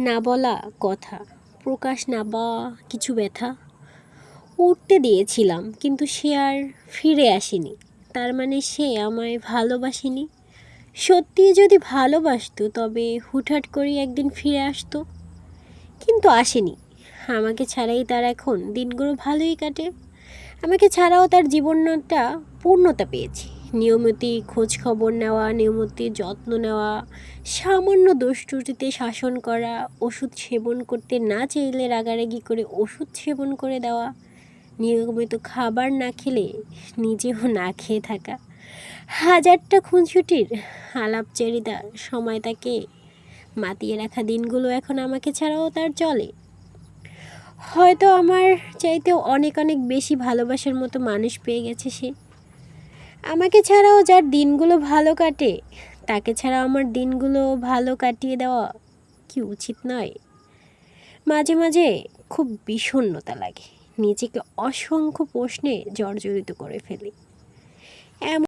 না বলা কথা, প্রকাশ না বা কিছু ব্যথা। উঠতে দিয়েছিলাম, কিন্তু সে আর ফিরে আসেনি। তার মানে সে আমায় ভালোবাসেনি। সত্যি যদি ভালোবাসতো, তবে হুটহাট করেই একদিন ফিরে আসতো। কিন্তু আসেনি। আমাকে ছাড়াই তার এখন দিনগুলো ভালোই কাটে। আমাকে ছাড়াও তার জীবনটা পূর্ণতা পেয়েছে। নিয়মিত খোঁজ খবর নেওয়া, নিয়মিত যত্ন নেওয়া, সামান্য দোষ ত্রুটিতে শাসন করা, ওষুধ সেবন করতে না চাইলে রাগারাগি করে ওষুধ সেবন করে দেওয়া, নিয়মিত খাবার না খেলে নিজেও না খেয়ে থাকা। হাজারটা খুনসুটির আলাপচারিতা, সময় তাকে মাতিয়ে রাখা দিনগুলো এখন আমাকে ছাড়াও তার চলে। হয়তো আমার চাইতেও অনেক অনেক বেশি ভালোবাসার মতো মানুষ পেয়ে গেছে সে। আমাকে ছাড়াও যার দিনগুলো ভালো কাটে, তাকে ছাড়াও আমার দিনগুলো ভালো কাটিয়ে দেওয়া কি উচিত নয়? মাঝে মাঝে খুব বিষণ্ণতা লাগে। নিজেকে অসংখ্য প্রশ্নে জর্জরিত করে ফেলি। এমন